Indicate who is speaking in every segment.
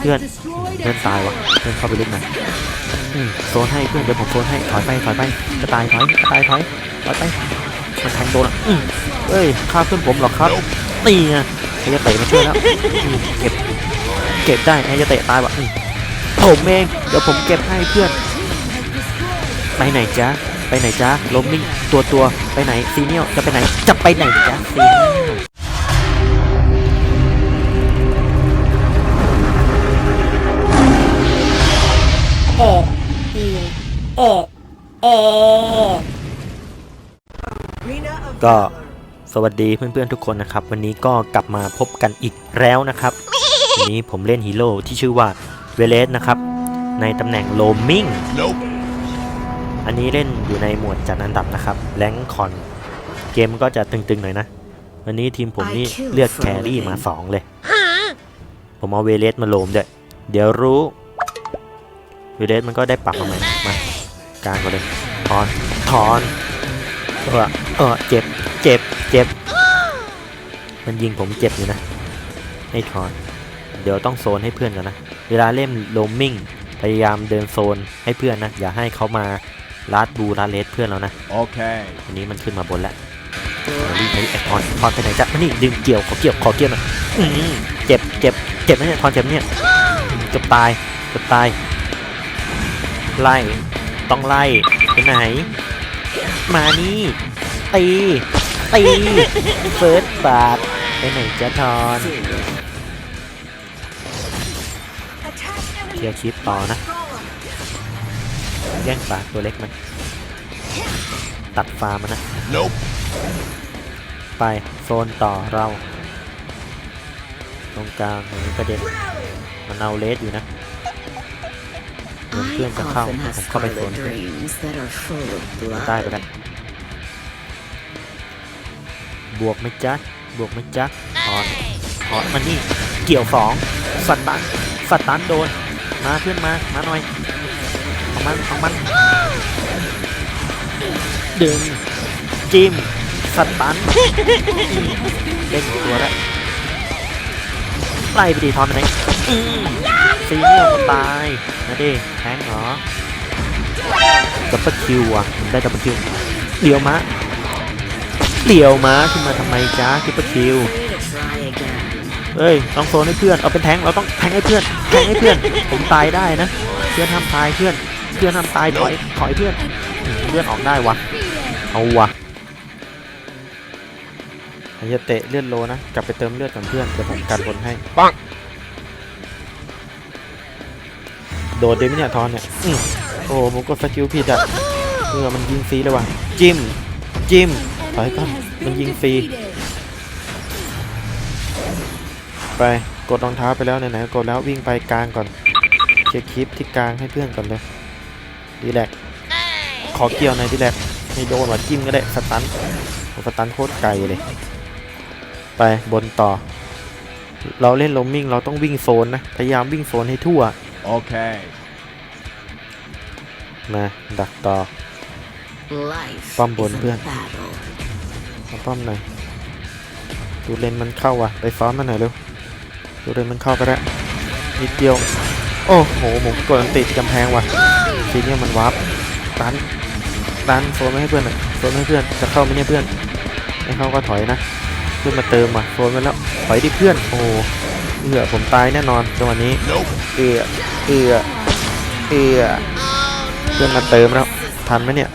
Speaker 1: เพื่อนเพื่อนตายวะเพื่อนเข้าไปลึกหน่อยโซนให้เพื่อนเดี๋ยวผมโซนให้ถอยไปถอยไปกระตายถอยกระตายถอยถอยไปมันแทงโดนอะเอ้ยฆ่าเพื่อนผมหรอครับตีไงไอ้ยาเตะมาช่วยแล้วเก็บเก็บได้ไอ้ยาเตะตายวะผมเองเดี๋ยวผมเก็บให้เพื่อน ไปไหนจ๊ะไปไหนจ๊ะลมมิ่งตัวตัวไปไหนซีเนียลจะไปไหนจะไปไหนจ๊ะซีเนียล ก็สวัสดีเพื่อนๆทุกคนนะครับ วันนี้ก็กลับมาพบกันอีกแล้วนะครับ วันนี้ผมเล่นฮีโร่ที่ชื่อว่าเวเลสนะครับ ในตำแหน่งโลมิงอันนี้เล่นอยู่ในหมวดจัดอันดับนะครับแรงคอนเกมก็จะตึงๆหน่อยนะ วันนี้ทีมผมนี่เลือกแครี่มา 2 เลย ผมเอาเวเลสมาโลมด้วยเดี๋ยวรู้เวเลสมันก็ได้ปรับมาใหม่มากลางก็เลยถอนถอนเออเออเจ็บ เจ็บเจ็บ มันยิงผมเจ็บอยู่นะให้ถอน เดี๋ยวต้องโซนให้เพื่อนก่อนนะ เวลาเล่นโลมมิ่งพยายามเดินโซนให้เพื่อนนะ อย่าให้เขามาลาดบูลาดเลสเพื่อนเรานะ
Speaker 2: Okay.
Speaker 1: อันนี้มันขึ้นมาบนแล้วเดี๋ยวรีบไปไอทอนทอนไปไหนจ๊ะมานี่ดึงเกี่ยวขอเกี่ยวขอเกี่ยวหน่อยอื้อหือเจ็บเจ็บเจ็บไหมเนี่ยทอนเจ็บไหมเนี่ยเกับตายเกับตาย ไล่ต้องไล่ไปไหน มานี่ตี ตีเฟิร์สบาทไปไหนจ๊ะทอนเคลียร์คลิปต่อนะแย่งปากตัวเล็กมัน ตัดฟาร์มมันนะ
Speaker 2: Nope.
Speaker 1: ไปโซนต่อเรา ตรงกลางตรงนี้ประเด็นมันเอาเลสอยู่นะเหมือนเพื่อนจะเข้า
Speaker 3: often
Speaker 1: ผม
Speaker 3: have
Speaker 1: เข้าไปโซน
Speaker 3: scarlet dreams that are full of
Speaker 1: ใต้
Speaker 3: blood.
Speaker 1: ไปแล้ว บวกไหมจ๊ะบวกไหมจ๊ะถอนถอนมันนี่เกี่ยวสองสัตตันสัตตันโดนมาเพื่อนมามาหน่อยของมันของมันดึงจิ้มสัตตันเล่นตัวแล้วไล่ไปดีทอนไปไหนอืมซีเนียลตายนะดิแทงเหรอดับเบิลคิวอะผมได้ดับเบิลคิวเดี่ยวมา เดี่ยวมาขึ้นมาทำไมจ้าคิปเปอร์คิว
Speaker 3: Way to try again.
Speaker 1: เอ้ยต้องโซนให้เพื่อนเอาเป็นแทงเราต้องแทงให้เพื่อนแทงให้เพื่อนผมตายได้นะ เพื่อนห้ามตายเพื่อน เพื่อนห้ามตายถอยถอยเพื่อนอืมเพื่อนออกได้วะเอาวะอย่าเตะเลือดโลนะกลับไปเติมเลือดกับเพื่อนเดี๋ยวผมกันบนให้
Speaker 2: ปัง
Speaker 1: โดดเดมิเนี่ยทอนเนี่ยอืมโอ้ผมกดสกิลผิดอะเออมันยิงฟรีเลยว่ะจิ้มจิ้มถ อยก่อนมันยิงฟรี ไปกดรองเท้าไปแล้วไหนๆกดแล้ววิ่งไปกลางก่อนเช็คคลิปที่กลางให้เพื่อนก่อนเลยดีแลกขอเกี่ยวหน่อยดีแลกไม่โดนว่ะจิ้มก็ได้สตันโอ้สตันโคตรไกลเลย ไปบนต่อ เราเล่นโลมมิ่งเราต้องวิ่งโซนนะพยายามวิ่งโซนให้ทั่ว
Speaker 2: Okay.
Speaker 1: มาดักต่อ
Speaker 3: Life
Speaker 1: Bum bồn
Speaker 3: is a
Speaker 1: พื่อน
Speaker 3: battle.
Speaker 1: มา ป้อมหน่อยดูเลนมันเข้าว่ะ ไปซ้อนมันหน่อยเร็วดูเลนมันเข้าไปแล้วนิดเดียว โอ้โหผมกดอันติดกำแพงว่ะทีเนี้ยมันวาร์ปตันตันโซนไม่ให้เพื่อนหน่อยโซนไม่ให้เพื่อนจะเข้าไหมเนี่ยเพื่อนไม่เข้าก็ถอยนะเพื่อนมาเติมว่ะโซนไปแล้วถอยดิเพื่อนโอ้เอือผมตายแน่นอนจังหวะนี้เอือเอือเอือเพื่อนมาเติมแล้วทันไหมเนี่ย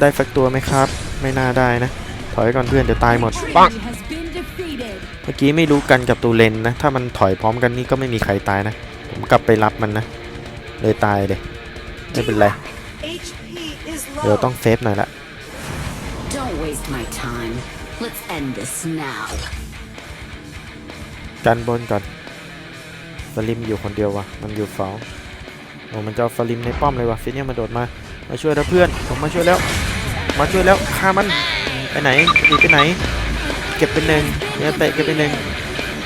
Speaker 1: ได้สักตัวไหมครับ ไม่น่าได้นะ ถอยก่อนเพื่อนเดี๋ยวตายหมด
Speaker 2: Bonk.
Speaker 1: เมื่อกี้ไม่รู้กันกับตูเลนนะ ถ้ามันถอยพร้อมกันนี่ก็ไม่มีใครตายนะ ผมกลับไปรับมันนะ เลยตายเลย ไม่เป็นไร
Speaker 4: HP is
Speaker 1: เดี๋ยว
Speaker 4: low.
Speaker 1: ต้องเซฟหน่อยละ
Speaker 3: Don't waste my time. Let's end this now.
Speaker 1: กันบนก่อนสลิมอยู่คนเดียววะมันอยู่สองโอ้มันจะเอาสลิมในป้อมเลยวะฟินเนี่ยมาโดดมา มาช่วยแล้วเพื่อน ผมมาช่วยแล้ว มาช่วยแล้วฆ่ามันไปไหนหนีไปไหน เก็บเป็นหนึ่งเนี่ยเตะเก็บเป็นหนึ่ง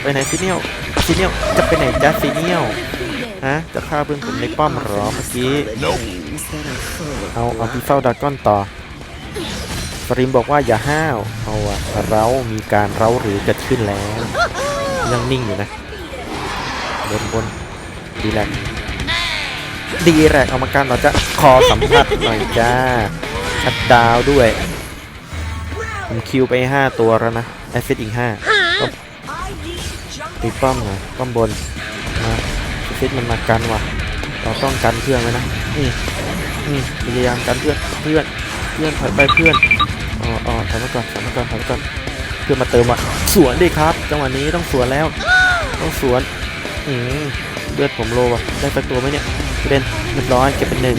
Speaker 1: ไปไหนฟิเนียลฟิเนียลจะไปไหนจ้าฟิเนียลฮะจะฆ่าเพื่อนผมในป้อมหรอเมื่อกี้เอาเอาพี่เฝ้าดาก้อนต่อสริมบอกว่าอย่าห้าวเอาอะเรามีการเร้าหรือเกิดขึ้นแล้ว ยังนิ่งอยู่นะบนบนดีแลกดีแลกเอามากันเราจะขอสัมผัสหน่อยจ้า ชัดดาวน์ด้วยผมคิวไป 5 ตัวแล้วนะแอฟฟิตอีก5
Speaker 4: I need
Speaker 1: ตี
Speaker 4: jungle
Speaker 1: ป้อมหน่อยป้อมบนมาแอฟฟิตมันมากันว่ะ เราต้องกันเพื่อนไว้นะนี่นี่พยายามกันเพื่อนเพื่อนเพื่อนถอยไปเพื่อนอ๋ออ๋อถอยมาก่อนถอยมาก่อนถอยมาก่อนเพื่อนมาเติมว่ะสวนดิครับ จังหวะนี้ต้องสวนแล้ว ต้องสวนอืมเลือดผมโลว่ะได้สักตัวไหมเนี่ยเป็นเรียบร้อยเก็บเป็นหนึ่ง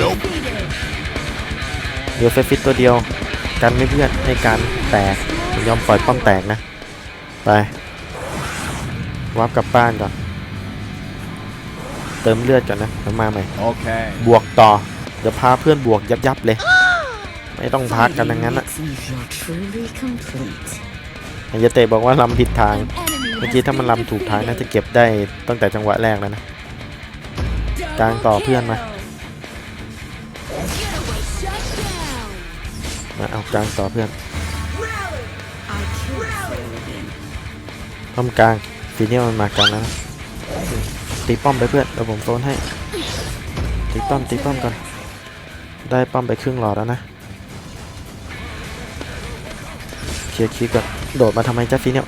Speaker 1: เดี๋ยวเฟซฟิตตัวเดียว กันไม่เพื่อนในการแตกผมยอมปล่อยป้อมแตกนะ ไปวับกลับบ้านก่อน เติมเลือดก่อนนะแล้วมาใหม่
Speaker 2: Okay.
Speaker 1: บวกต่อ เดี๋ยวพาเพื่อนบวกยับยับๆเลย ไม่ต้องพักกันดังนั้นอะ
Speaker 3: Makes me feel truly complete.
Speaker 1: ไอยาเตะบอกว่าลำผิดทาง เมื่อกี้ถ้ามันลำถูกทางน่าจะเก็บได้ตั้งแต่จังหวะแรกแล้วนะกลางต่อเพื่อนมา มาเอากลางต่อเพื่อนป้อมกลางฟีเนียมันมากลางแล้วนะตีป้อมไปเพื่อนเดี๋ยวผมโซนให้ตีป้อมตีป้อมก่อนได้ป้อมไปครึ่งหลอดแล้วนะเคลียร์คีก่อนโดดมาทำไมจ้าฟีเนีย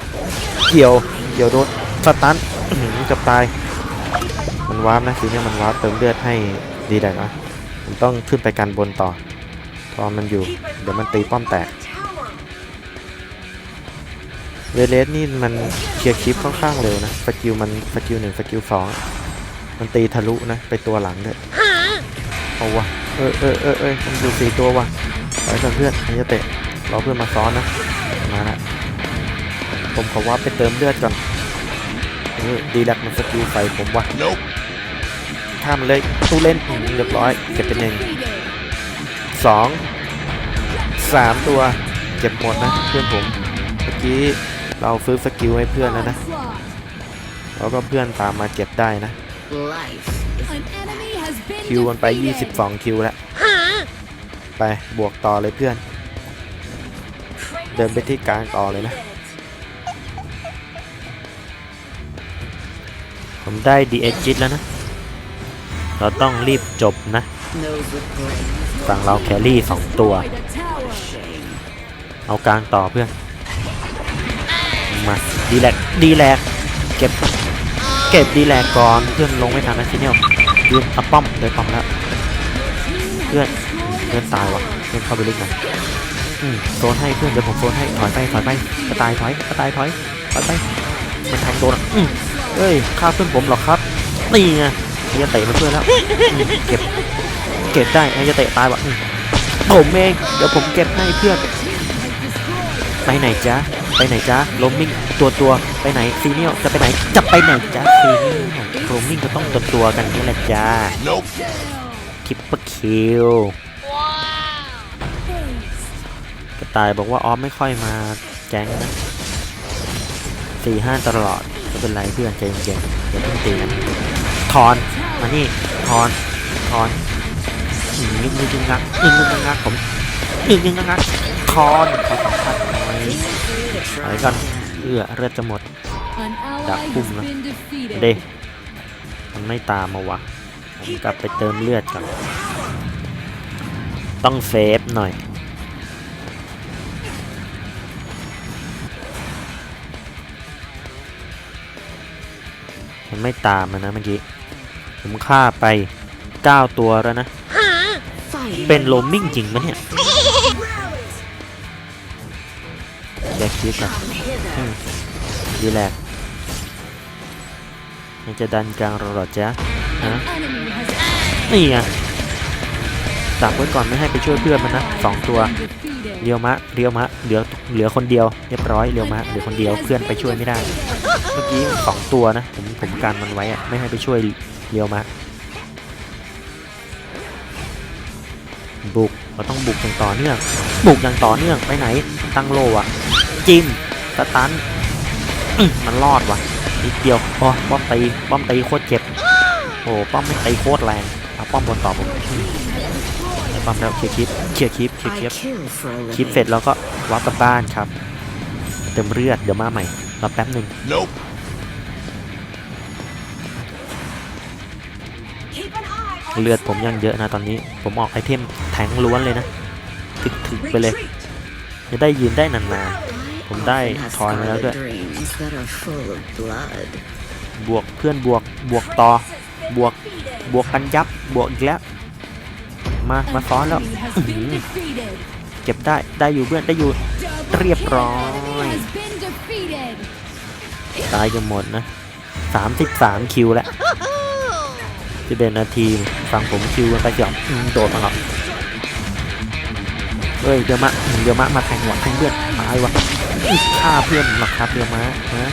Speaker 1: เกี่ยวเกี่ยวโดนสตันหือเกับตายมันวาร์ปนะฟีเนียมันวาร์ปเติมเลือดให้ดีแดกนะผมต้องขึ้นไปกันบนต่อ พอมันอยู่ เดี๋ยวมันตีป้อมแตก
Speaker 4: tower.
Speaker 1: เวเลสนี่มันเคลียร์คลิปค่อนข้างเร็วนะสกิลมันสกิลหนึ่งสกิลสองมันตีทะลุนะไปตัวหลังด้วยเอาวะเออเออเออเออมันอยู่สี่ตัววะไปก่อนเพื่อนมันจะเตะรอเพื่อนมาซ้อนนะมาละผมขอว่าไปเติมเลือดก่อนเออดีแลกมันสกิลใส่ผมวะ
Speaker 2: Nope.
Speaker 1: ข้ามมันเลยตู้เล่นอืมเรียบร้อยเก็บเป็นหนึ่ง สองสามตัวเก็บหมดนะเพื่อนผมเมื่อกี้เราฟื้นสกิลให้เพื่อนแล้วนะแล้วก็เพื่อนตามมาเก็บได้นะคิวมันไป 22 คิวแล้วไปบวกต่อเลยเพื่อน เดินไปที่กลางต่อเลยนะ ผมได้ DS จิตแล้วนะ เราต้องรีบจบนะ ฝั่งเราแครี่2ตัว เอากลางต่อเพื่อน มาดีแลกดีแลกเก็บ เก็บดีแลกก่อนเพื่อนลงไม่ทันนะซีเนียลยืนอาป้อมเดินป้อมแล้ว เพื่อนเพื่อนตายวะเพื่อนเข้าไปลึกหน่อยโซนให้เพื่อนเดี๋ยวผมโซนให้ถอยไปถอยไปกระต่ายถอยกระต่ายถอยถอยไปมันทำโดนอะอืมเอ้ยฆ่าเพื่อนผมหรอครับนี่ไงไอ้ยาเตะมาช่วยแล้วเก็บ ก็บได้ไอ้ยาเตะตายวะผมเองเดี๋ยวผมเก็บให้เพื่อน ไปไหนจ๊ะ ไปไหนจ๊ะโรมมิ่งตัวตัวไปไหนซีเนียลจะไปไหน จะไปไหนจ๊ะซีเนียลโรมมิ่งก็ต้องตัวตัวกันนี่แหละจ้า
Speaker 2: Nope.
Speaker 1: คิปเปอร์คิวกระต่ายบอกว่าออฟไม่ค่อยมาแจ้งนะสี่ห้าตลอดไม่เป็นไรเพื่อนใจเย็นๆอย่าเพิ่งตีนะทอน มานี่ทอนทอน ยึกยึกยึกงักยึกยึกยึกงักผมยึกยึกยึกงักทอนขอสัมผัสหน่อยถอยก่อนเอื้อเลือดจะหมด
Speaker 5: ดักปุ่มนะ
Speaker 1: เดมันไม่ตามมาวะผมกลับไปเติมเลือดก่อนต้องเซฟหน่อยมันไม่ตามมานะเมื่อกี้ผมฆ่าไป 9 ตัวแล้วนะ เป็นโลมมิ่งจริงปะเนี่ยแยกคิดก่อน
Speaker 3: Hither.
Speaker 1: ดีแลกมันจะดันกลางเราเหรอจ๊ะฮะนี่ไงดักไว้ก่อนไม่ให้ไปช่วยเพื่อนมันนะสองตัวเรียวมะเรียวมะเหลือเหลือคนเดียวเรียบร้อยเรียวมะเหลือคนเดียวเพื่อนไปช่วยไม่ได้ เมื่อกี้สองตัวนะผมผมกันมันไว้อะไม่ให้ไปช่วยเรียวมะ บุกเราต้องบุกอย่างต่อเนื่อง บุกอย่างต่อเนื่องไปไหน ตั้งโลอะจิ้มสตันมันรอดว่ะนิดเดียวโอ้ป้อมตีป้อมตีโคตรเจ็บโอ้ป้อมไม่ตีโคตรแรงเอาป้อมบนต่อผมได้ป้อมแล้วเคลียร์คลิปเคลียร์คลิปเคลียร์คลิปคลิปเสร็จแล้วก็วับกลับบ้านครับ เติมเลือดเดี๋ยวมาใหม่รอแป๊บหนึ่ง เลือดผมยังเยอะนะตอนนี้ ผมออกไอเทมแทงล้วนเลยนะถึกๆไปเลย จะได้ยืนได้นานๆ ผมได้
Speaker 3: Often have
Speaker 1: ทอยมาแล้วด้วย บวกเพื่อนบวกบวกต่อบวกบวกกันยับบวกอีกแล้ว มามาซ้อนแล้วเก็บได้ได้อยู่เพื่อนได้อยู่เรียบร้อยตายกันหมดนะ 33 คิวแล้ว จะเดนาทีฟังผมคิวกันไปเสียงอืมโดดมาครับเฮ้ยเดี๋ยวมาเดี๋ยวมามาแทงหัวแทงเลือดตายวะฆ่าเพื่อนหรอครับเดี๋ยวมาฮะ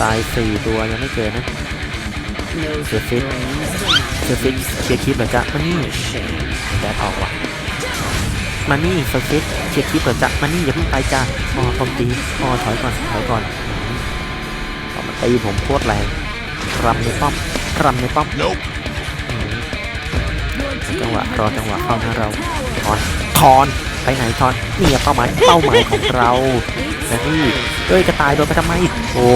Speaker 1: ตายสี่ตัวยังไม่เกินะ
Speaker 3: No
Speaker 1: Defeat.
Speaker 3: dreams
Speaker 1: เซอร์ฟิสเคลียร์คลิปเหรอจ๊ะมานี่แดดออกว่ะมานี่เซอร์ฟิสเคลียร์คลิปเหรอจ๊ะมานี่อย่าเพิ่งไปจ้าอ๋อผมตีอ๋อถอยก่อนถอยก่อนมันตีผมโคตรแรง รำในป้อมรำในป้อมอืม
Speaker 5: Your team
Speaker 1: จังหวะ
Speaker 5: has
Speaker 1: รอจังหวะเข้าหน้าเรา
Speaker 5: destroyed a
Speaker 1: ทอนทอนไปไหนทอนนี่เป้าหมายเป้าหมายของเราแต่นี่เอ้ยกระต่ายโดนไปทำไมโอ้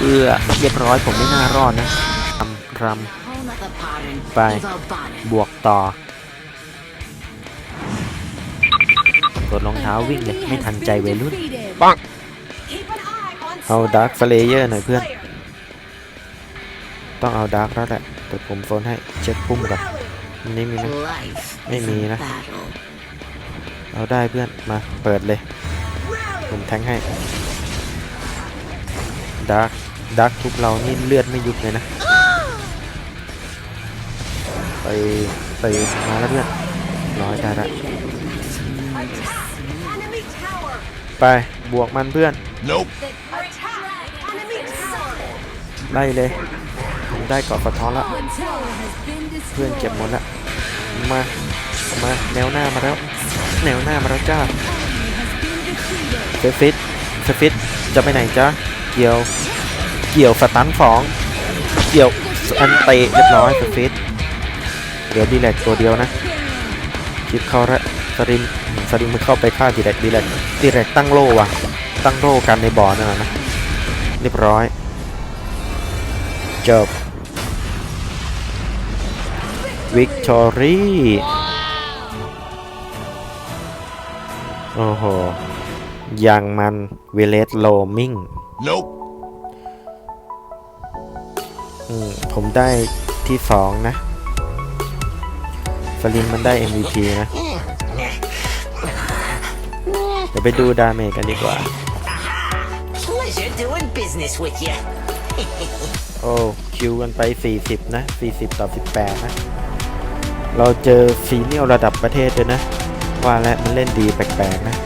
Speaker 1: เอือเรียบร้อยผมไม่น่ารอดนะรำร
Speaker 3: The pardon.
Speaker 1: Bye.
Speaker 3: Ivalbana. ำ
Speaker 1: บวกต่อกดรองเท้าวิ่งเลยไม่ทันใจวัยรุ่น
Speaker 5: defeated.
Speaker 4: Keep an eye on
Speaker 1: เอาดาร์คสเลเยอร์หน่อยเพื่อน ต้องเอาดาร์คแล้วแหละเดี๋ยวผมโฟนให้เช็คพุ่มก่อนอันนี้มีไหม
Speaker 3: Life
Speaker 1: Mấy
Speaker 3: is
Speaker 1: mì
Speaker 3: a
Speaker 1: đó.
Speaker 3: battle.
Speaker 1: เอาได้เพื่อนมาเปิดเลย ผมแทงให้ดาร์คดาร์คทุบเรานี่เลือดไม่ยุบเลยนะไปไปมาแล้วเพื่อนร้อยได้ละ
Speaker 4: enemy tower.
Speaker 1: ไปบวกมันเพื่อน
Speaker 4: Attack enemy tower.
Speaker 1: ไล่เลยผม ได้เกาะสะท้อนแล้วเพื่อนเก็บหมดแล้วมา มา แนวหน้ามาแล้ว แนวหน้ามาแล้วจ้าเซฟิตเซฟิตจะไปไหนจ้าเกี่ยว เกี่ยวสตันสอง เกี่ยวอันเตะเรียบร้อยเซฟิตเดี๋ยวดีแลกตัวเดียวนะคลิปเข้าละสริมสริมมันเข้าไปฆ่าดีแลกดีแลกดีแลกตั้งโล่ว่ะ ตั้งโล่กันในบ่อนั่นนะเรียบร้อย จบ วิกตอรี่โอ้โหยังมันเวเลสโลมิง
Speaker 2: Nope.
Speaker 1: อืมผมได้ที่สองนะสลิมมันได้ MVP นะ เดี๋ยวไปดูดาเมจกันดีกว่า
Speaker 6: Pleasure doing business with you.
Speaker 1: โอ้ คิวกันไป 40 นะ 40 ต่อ 18 นะ เราเจอซีเนียลระดับประเทศด้วยนะ ว่าแล้วมันเล่นดีแปลกๆนะ